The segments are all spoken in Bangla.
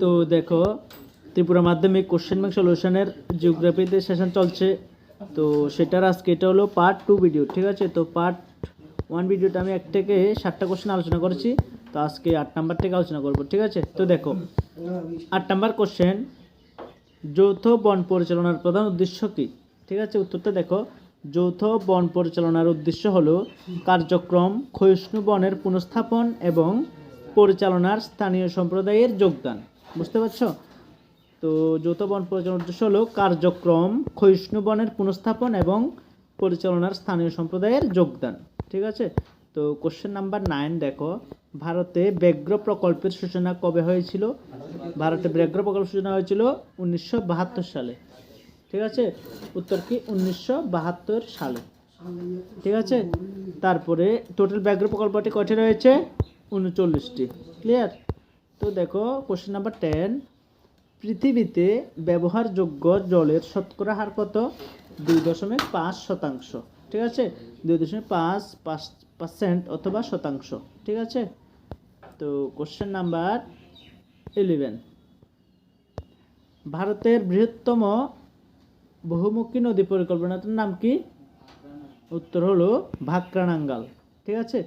তো দেখো, ত্রিপুরা মাধ্যমিক কোশ্চেন ব্যাংক সলিউশনের জিওগ্রাফিতে সেশন চলছে। তো সেটার আজকে এটা হলো পার্ট টু ভিডিও ঠিক আছে? তো পার্ট ওয়ান ভিডিওটা আমি এক থেকে সাতটা কোশ্চেন আলোচনা করেছি। তো আজকে আট নাম্বার থেকে আলোচনা করব, ঠিক আছে? তো দেখো, আট নাম্বার কোশ্চেন যৌথ বন পরিচালনার প্রধান উদ্দেশ্য কী? ঠিক আছে? উত্তরটা দেখো, যৌথ বন পরিচালনার উদ্দেশ্য হলো কার্যক্রম, ক্ষয়িষ্ণু বনের পুনঃস্থাপন এবং পরিচালনার স্থানীয় সম্প্রদায়ের যোগদান। বুঝতে পারছ? তো যৌথ বন পরিচালনার উদ্দেশ্য হলো কার্যক্রম, ক্ষয়িষ্ণু বনের পুনঃস্থাপন এবং পরিচালনার স্থানীয় সম্প্রদায়ের যোগদান। ঠিক আছে? তো কোশ্চেন নাম্বার নাইন দেখো। ভারতে ব্যাঘ্র প্রকল্পের সূচনা কবে হয়েছিল? ভারতে ব্যাঘ্র প্রকল্প সূচনা হয়েছিল উনিশশো বাহাত্তর সালে। ঠিক আছে? উত্তর কি? উনিশশো বাহাত্তর সালে। ঠিক আছে? তারপরে টোটাল ব্যাঘ্র প্রকল্পটি কয়টি রয়েছে? উনচল্লিশটি। ক্লিয়ার তো দেখো কোশ্চেন নাম্বার টেন পৃথিবীতে ব্যবহারযোগ্য জলের শতকরা হার কত? দুই দশমিক পাঁচ শতাংশ। ঠিক আছে? দুই দশমিক পাঁচ পাঁচ পার্সেন্ট অথবা শতাংশ। ঠিক আছে? তো কোশ্চেন নাম্বার ইলেভেন ভারতের বৃহত্তম বহুমুখী নদী পরিকল্পনাটার নাম কি? উত্তর হলো ভাক্রানাঙ্গাল। ঠিক আছে?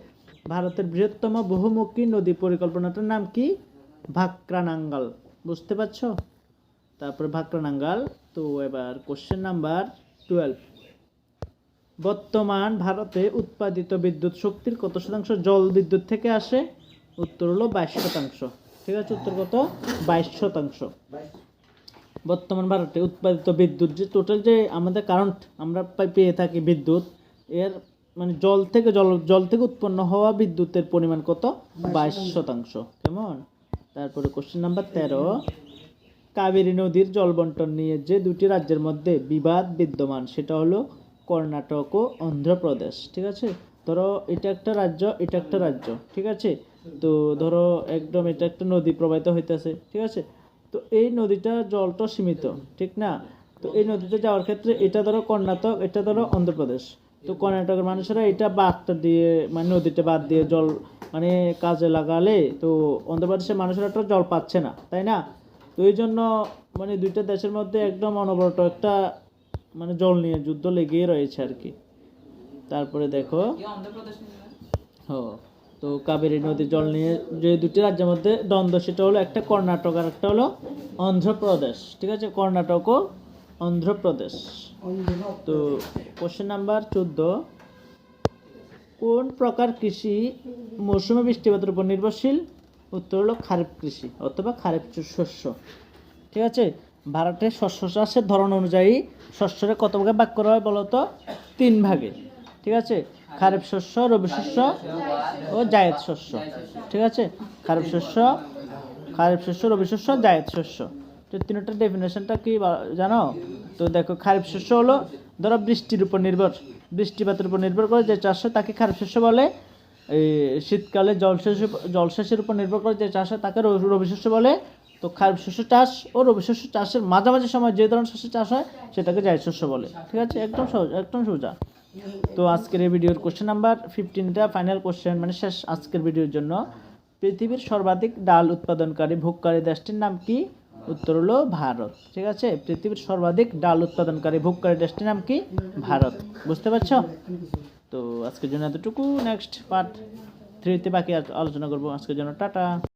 ভারতের বৃহত্তম বহুমুখী নদী পরিকল্পনাটার নাম কি? ভাক্রানাঙ্গাল, বুঝতে পারছ? তারপরে ভাক্রানাঙ্গাল, তো এবার কোশ্চেন নাম্বার টুয়েলভ বর্তমান ভারতে উৎপাদিত বিদ্যুৎ শক্তির কত শতাংশ? জল বিদ্যুৎ থেকে আসে? উত্তর হলো বাইশ শতাংশ। ঠিক আছে, উত্তর কত? বাইশ শতাংশ। বর্তমান ভারতে উৎপাদিত বিদ্যুৎ যে টোটাল যে আমাদের কারেন্ট আমরা পেয়ে থাকি বিদ্যুৎ, এর মানে জল থেকে জল জল থেকে উৎপন্ন হওয়া বিদ্যুতের পরিমাণ কত? বাইশ শতাংশ। কেমন? তারপরে কোশ্চেন নাম্বার তেরো। কাবেরী নদীর জল বন্টন নিয়ে যে দুটি রাজ্যের মধ্যে বিবাদ বিদ্যমান, সেটা হলো কর্ণাটক ও অন্ধ্রপ্রদেশ, ঠিক আছে? ধরো এটা একটা রাজ্য, এটা একটা রাজ্য, ঠিক আছে? তো ধরো একদম এটা একটা নদী প্রবাহিত হইতেছে, ঠিক আছে? তো এই নদীটা জলটা সীমিত, ঠিক না? তো এই নদীতে যাওয়ার ক্ষেত্রে এটা ধরো কর্ণাটক, এটা ধরো অন্ধ্রপ্রদেশ। তো কর্ণাটকের মানুষেরা এটা বাদটা দিয়ে মানে নদীটা বাদ দিয়ে জল মানে কাজে লাগালে তো অন্ধ্রপ্রদেশের মানুষেরা তো জল পাচ্ছে না তাই না? তো এই জন্য মানে দুইটা দেশের মধ্যে একদম অনবরত একটা মানে জল নিয়ে যুদ্ধ লেগেই রয়েছে আর কি। তারপরে দেখো ও তো কাবেরী নদীর জল নিয়ে যে দুটি রাজ্যের মধ্যে দ্বন্দ্ব সেটা হলো একটা কর্ণাটক আর একটা হলো অন্ধ্রপ্রদেশ ঠিক আছে? কর্ণাটক ও অন্ধ্রপ্রদেশ। তো কোশ্চেন নাম্বার চোদ্দ কোন প্রকার কৃষি মৌসুমী বৃষ্টিপাতের উপর নির্ভরশীল? উত্তর হলো খারিফ কৃষি অথবা খারিফ শস্য। ঠিক আছে? ভারতের শস্য চাষের ধরন অনুযায়ী শস্যের কত ভাগে ভাগ করা হয় বলতো তিন ভাগে। ঠিক আছে? খারিফ শস্য, রবি শস্য ও জায়েদ শস্য। ঠিক আছে? খারিফ শস্য খারিফ শস্য, রবি শস্য, জায়েদ শস্য। তো তিনটার ডেফিনেশনটা কি জানো? তো দেখো, খারিফ শস্য হলো, ধরো বৃষ্টির উপর নির্ভর, বৃষ্টিপাতের উপর নির্ভর করে যে চাষ হয়, তাকে খারিফ শস্য বলে। এই শীতকালে জলসেচ জলসেচের উপর নির্ভর করে যে চাষ হয়, তাকে রবি শস্য বলে। তো খারিফ শস্য চাষ ও রবি শস্য চাষের মাঝামাঝি সময় যে ধরনের শস্য চাষ হয়, সেটাকে জায়দ শস্য বলে। ঠিক আছে? একদম সহজ, একদম সোজা। তো আজকের এই ভিডিওর কোশ্চেন নাম্বার ফিফটিনটা ফাইনাল কোশ্চেন মানে শেষ আজকের ভিডিওর জন্য। পৃথিবীর সর্বাধিক ডাল উৎপাদনকারী ভোগকারী দেশটির নাম কি? উত্তর হলো ভারত। ঠিক আছে? পৃথিবীর সর্বাধিক ডাল উৎপাদনকারী ভোগকারী দেশটির নাম কি? ভারত। বুঝতে পারছ? তো আজকের জন্য এতটুকু। নেক্সট পার্ট থ্রিতে বাকি আলোচনা করব। আজকের জন্য টাটা।